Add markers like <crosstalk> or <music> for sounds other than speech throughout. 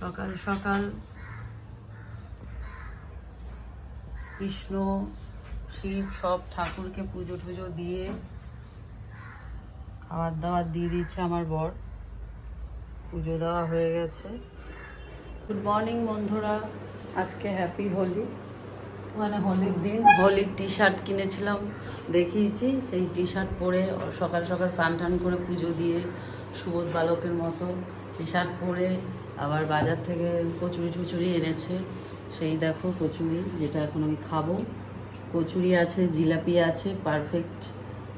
সকাল সকাল। কৃষ্ণ, শিব সব ঠাকুরকে পুজো টুজো দিয়ে খাবার দাবার দিয়ে দিচ্ছে আমার বর। পুজো দেওয়া হয়ে গেছে। গুড মর্নিং বন্ধুরা, আজকে হ্যাপি হোলি। মানে হোলির দিন, হোলির টি শার্ট কিনেছিলাম, দেখিয়েছি। সেই টি শার্ট পরে সকাল সকাল স্নান টান করে পুজো দিয়ে সুবোধ বালকের মতো টি শার্ট পরে আবার বাজার থেকে কচুরি টুচুরি এনেছে। সেই দেখো কচুরি যেটা এখন আমি খাব। কচুরি আছে জিলাপি আছে পারফেক্ট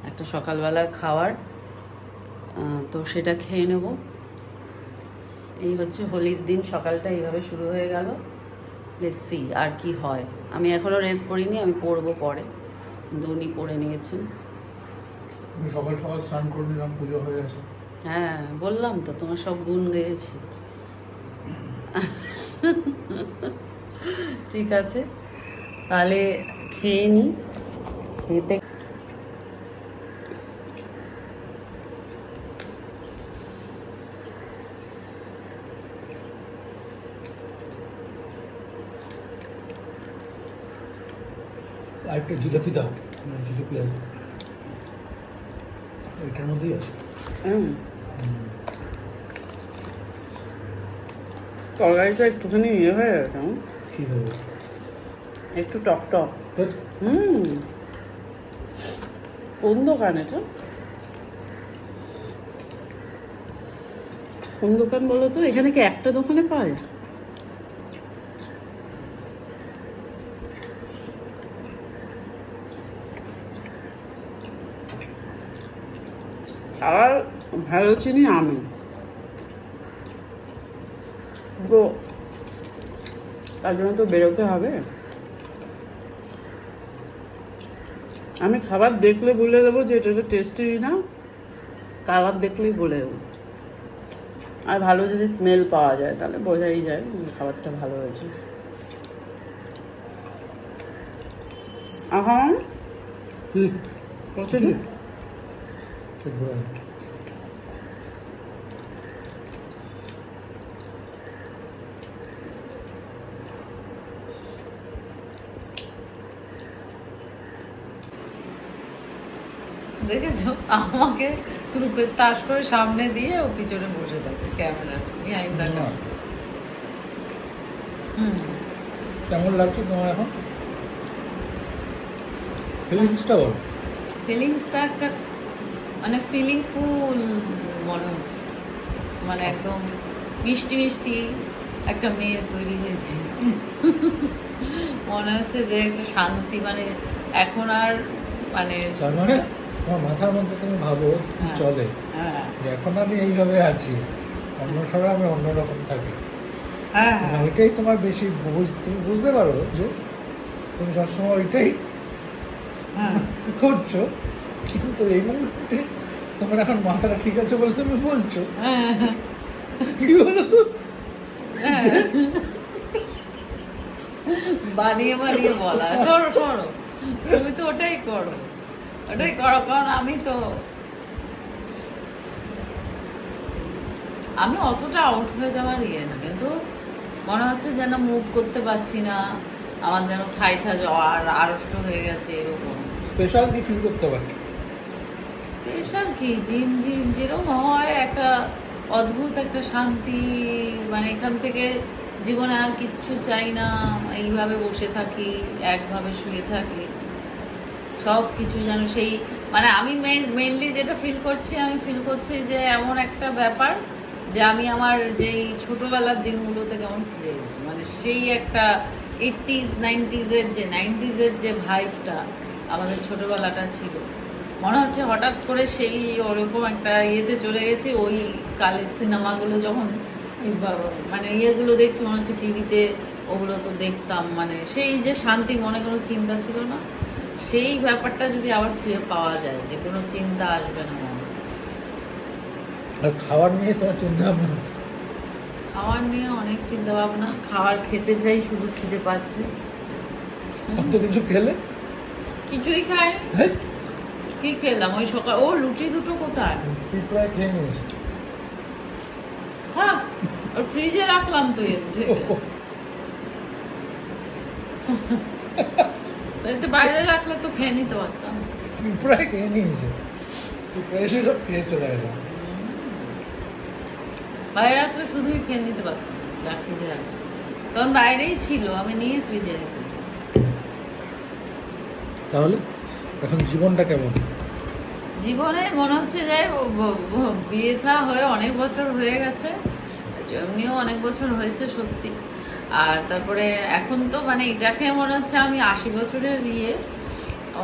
একটা সকালবেলার খাওয়ার। তো সেটা খেয়ে নেব। এই হচ্ছে হোলির দিন সকালটা এইভাবে শুরু হয়ে গেল। লেসি আর কি হয়। আমি এখনও রেস্ট পরিনি আমি পরবো পরে। কিন্তু উনি পরে নিয়েছেন। সকাল সকাল স্নান করে নিলাম পুজো হয়ে গেছে। হ্যাঁ বললাম তো তোমার সব গুণ গেয়েছি। ঠিক আছে। তাহলে খেয়ে নি। খেতে আরেকটা জিলাপি দাও। জিলাপি আছে এটার মধ্যেই আছে। হুম। তরকারিটা একটুখানি ইয়ে হয়ে গেছে একটু টক টক। হুম। কোন দোকান এটা? কোন দোকান বলো তো? এখানে কি একটা দোকানে পায়? আর ভালো চিনি আমি। তো তার জন্য তো বেরোতে হবে। আমি খাবার দেখলে বলে দেবো যে এটা টেস্টি না খাবার দেখলেই বলে দেবো। আর ভালো যদি স্মেল পাওয়া যায় তাহলে বোঝাই যায় খাবারটা ভালো হয়েছে। এখন কি? কত কি? পেট ভরে আছে। দেখেছ? আমাকে তুরুপের তাস করে সামনে দিয়ে ও পিছনে বসে থাকে ক্যামেরা। বিহাইন্ড দ্য হুম। কেমন লাগছে তোমার এখন? ফিলিংসটা বল। ফিলিংসটা একটা মানে ফিলিং কুল মনে হচ্ছে। মানে একদম মিষ্টি মিষ্টি একটা মেয়ে তৈরি হয়েছে। মনে হচ্ছে যে একটা শান্তি মানে এখন আর মানে? তোমার মাথার মধ্যে তুমি ভাবো হ্যাঁ। চলে। হ্যাঁ। এখন আমি এইভাবে আছি। অন্য সময় আমি অন্যরকম থাকি। হ্যাঁ। ওইটাই তোমার বেশি তুমি বুঝতে পারো যে তুমি সবসময় ওইটাই <laughs> করছ। কিন্তু এই মুহূর্তে তোমার এখন মাথাটা ঠিক আছে বলে তুমি বলছো। হ্যাঁ। কি হ্যাঁ। বানিয়ে বানিয়ে বলা। সরো সরো। তুমি তো ওটাই করো। ওটাই করো কারণ আমি তো আমি অতটা আউট হয়ে যাওয়ার ইয়ে না কিন্তু মনে হচ্ছে যেন মুভ করতে পারছি না আমার যেন থাইটা জ্বর আড়ষ্ট হয়ে গেছে এরকম। স্পেশাল কি ফিল করতে পারছ স্পেশাল কি? জিম জিম যেরকম হয় একটা অদ্ভুত একটা শান্তি মানে এখান থেকে জীবনে আর কিচ্ছু চাই না এইভাবে বসে থাকি একভাবে শুয়ে থাকি। সব কিছু যেন সেই মানে আমি মেনলি যেটা ফিল করছি, আমি ফিল করছি যে এমন একটা ব্যাপার যে আমি আমার যেই ছোটোবেলার দিনগুলোতে কেমন ফিরে গেছি। মানে সেই একটা এইটিজ নাইনটিজের যে নাইনটিজের যে ভাইভটা আমাদের ছোটোবেলাটা ছিল। মনে হচ্ছে হঠাৎ করে সেই ওরকম একটা ইয়েতে চলে গেছি, ওই কালের সিনেমাগুলো যখন মানে ইয়েগুলো দেখছি, মনে হচ্ছে টিভিতে ওগুলো তো দেখতাম মানে সেই যে শান্তি মনে কোনো চিন্তা ছিল না। সেই ব্যাপারটা যদি আবার ফিরে পাওয়া যায় যে কোনো চিন্তা আসবে না মনে। আর খাবার নিয়ে তোমার চিন্তা ভাবনা খাওয়ার নিয়ে অনেক চিন্তা ভাবনা খাবার খেতে চাই শুধু খেতে পাচ্ছে। কত কিছু খেলে? কিছুই খায় কি খেলাম? ওই সকাল ও লুচি দুটো কোথায়? প্রায় খেয়ে নিয়েছি। হ্যাঁ ফ্রিজে রাখলাম তো। তাই তো বাইরে রাখলে তো খেয়ে নিতে পারতাম। প্রায় খেয়ে নিয়েছে। এসে সব খেয়ে চলে গেল। বাইরে রাখলে শুধুই খেয়ে নিতে পারতাম যা আছে। তখন বাইরেই ছিল আমি নিয়ে ফ্রিজে রেখে তাহলে এখন জীবনটা কেমন? জীবনে মনে হচ্ছে যে বিয়ে থা হয়ে অনেক বছর হয়ে গেছে। এমনিও অনেক বছর হয়েছে সত্যি। আর তারপরে এখন তো মানে যাকে মনে হচ্ছে আমি আশি বছরের বিয়ে,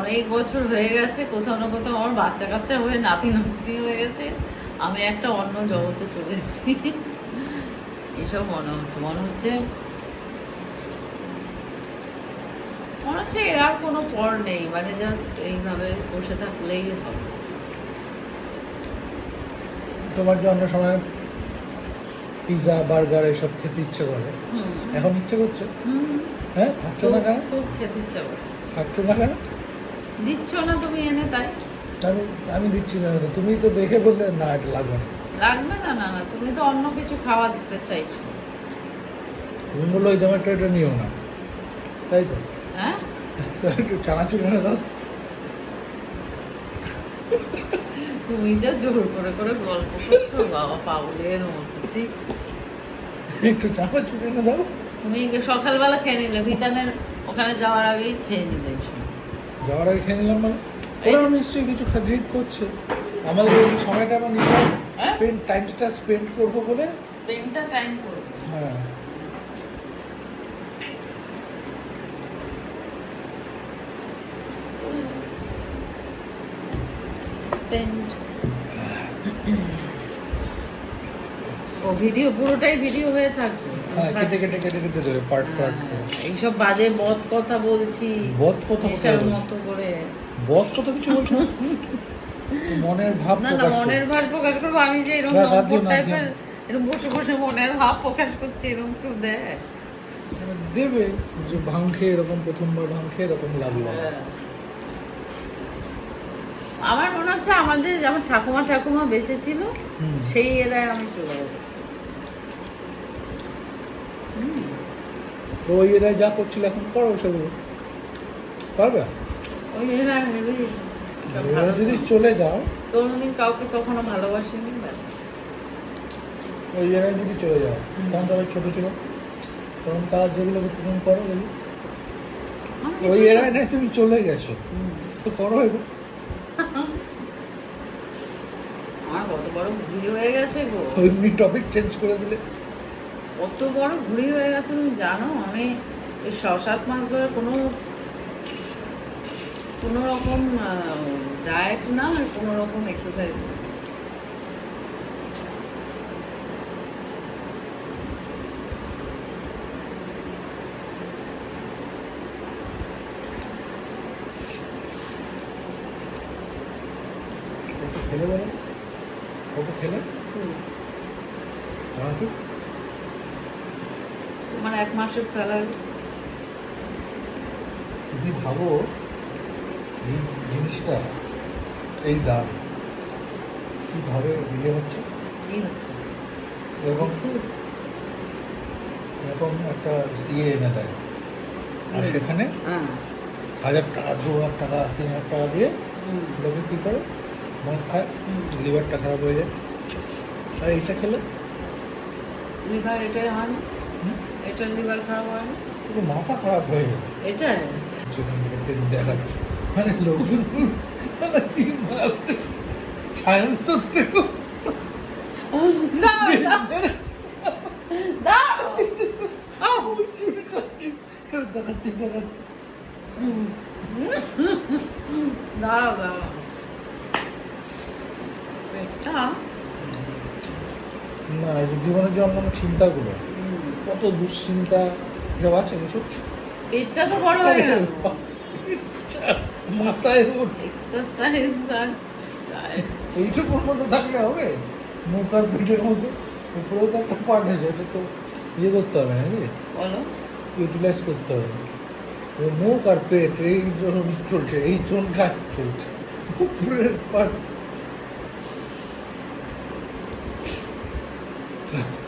অনেক বছর হয়ে গেছে, কোথাও না কোথাও আমার বাচ্চা কাচ্চা হয়ে নাতি নাতি হয়ে গেছে, আমি একটা অন্য জগতে চলে এসেছি। এইসব মনে হচ্ছে মনে হচ্ছে মনে হচ্ছে এর আর কোনো পর নেই মানে জাস্ট এইভাবে বসে থাকলেই হবে। তোমার যে অন্য সময় পিৎজা বার্গার এসব খেতে ইচ্ছে করে। এখন ইচ্ছে করছে? হ্যাঁ খাচ্ছ না কেন? খুব খেতে ইচ্ছা করছে। খাচ্ছ না কেন? দিচ্ছ না তুমি এনে তাই? আমি আমি দিচ্ছি না তুমি তো দেখে বললে না এটা লাগবে না। লাগবে না না না তুমি তো অন্য কিছু খাওয়া দিতে চাইছো। তুমি বলল ওই জোম্যাটো এটা নিও না। তাই তো? হ্যাঁ? একটু চানাচুর এনে দাও। তুমি যা জোর করে করে গল্প করছ বাবা পাগলের মতো। একটু চানাচুর এনে দাও তুমি সকালবেলা খেয়ে নিলে ভিতানের ওখানে যাওয়ার আগেই খেয়ে নিলে। যাওয়ার আগে খেয়ে নিলাম মানে ওরাও নিশ্চয়ই কিছু ড্রিট করছে আমাদের এই সময়টা আমরা হ্যাঁ? স্পেন্ড টাইমটা স্পেন্ড করব বলে স্পেনটা টাইম করবে হ্যাঁ স্পেন্ড ও ভিডিও পুরোটাই ভিডিও হয়ে থাকবে কেটে কেটে কেটে কেটে দেবে পার্ট পার্ট এইসব বাজে বদ কথা বলছি বদ কথা নেশার কোথায় বলছো? মতো করে বদ কথা কিছু বলছো না? <laughs> মনের ভাব না না প্রকাশ করো। মনের ভাব প্রকাশ করব আমি যে এরকম না, বাদ দিও নম্বর না, টাইপের দিও এরকম বসে বসে মনের ভাব প্রকাশ করছি এরকম কেউ দেয় দেবে যে ভাং খেয়ে এরকম প্রথমবার ভাং খেয়ে এরকম লাগল হ্যাঁ। আমার মনে হচ্ছে আমাদের যেমন ঠাকুমা ঠাকুমা বেঁচে ছিল সেই এরায় আমি চলে গেছি। ওই এরাই যা করছিল এখন করো সেগুলো পারবে? ওই এরা ভেবে সব এরা ভালো যদি। চলে যাও। কোনোদিন কাউকে কখনো ভালোবাসিনি ব্যাস। ওই জায়গায় যদি চলে যাও। তখন তারা ছোট ছিল। তখন তারা যেগুলো তুমি করো ওই এরাই নাই তুমি চলে গেছো। তো করো এগুলো আমার কত বড় ঘুড়ি হয়ে গেছে গো। তুমি টপিক চেঞ্জ করে দিলে। কত বড় ঘুড়ি হয়ে গেছে তুমি জানো? আমি এই ছ সাত মাস ধরে কোনো কোনো রকম ডায়েট না আর কোনো রকম এক্সারসাইজ না কত খেলে বলো কত খেলে? তোমার এক মাসের স্যালারি তুমি ভাবো এই জিনিসটা এই দাম কীভাবে বিয়ে হচ্ছে? এরকম কি হচ্ছে। এরকম একটা ইয়ে এনে দেয়। আর সেখানে হ্যাঁ। হাজার টাকা দু হাজার টাকা তিন হাজার টাকা দিয়ে লোকে কী করে? মদ খায় লিভারটা খারাপ হয়ে যায়। আর এইটা খেলে? লিভার এটাই হয় এটা লিভার খারাপ হয় পুরো মাথা খারাপ হয়ে যায় তেল দেখাচ্ছে মানে লোকজন? ছায়ান্তর থেকে দেখাচ্ছে দেখাচ্ছে। হুম। দাও। দাও না এই যে জীবনের যে অন্যান্য চিন্তাগুলো কত দুশ্চিন্তা কেউ আছে কিছু পেটটা তো বড় হয়ে গেল। মাথায় এক্সারসাইজ আর। এইটুকুর মধ্যে থাকলে হবে। মুখ আর পিঠের মধ্যে। উপরেও তো একটা পার্ট আছে এটা তো ইয়ে করতে হবে নাকি? বলো। ইউটিলাইজ করতে হবে। ওই মুখ আর পেট এই চলছে এই জোন কাজ চলছে। উপরের পার্ট কাঁদবে মনে হচ্ছে রে এবার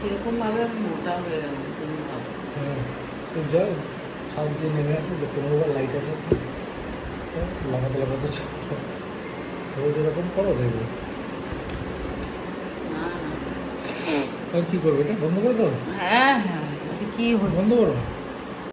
কীরকম ভাবে আমি মোটা হয়ে হ্যাঁ তো যাও নেমে আসো লাইট আছে হ্যাঁ, লাগাতে লাগাতে রোজ এরকম করো দেখবে না। না কি করবে? এটা বন্ধ করে দাও? হ্যাঁ হ্যাঁ। কি বন্ধ করো?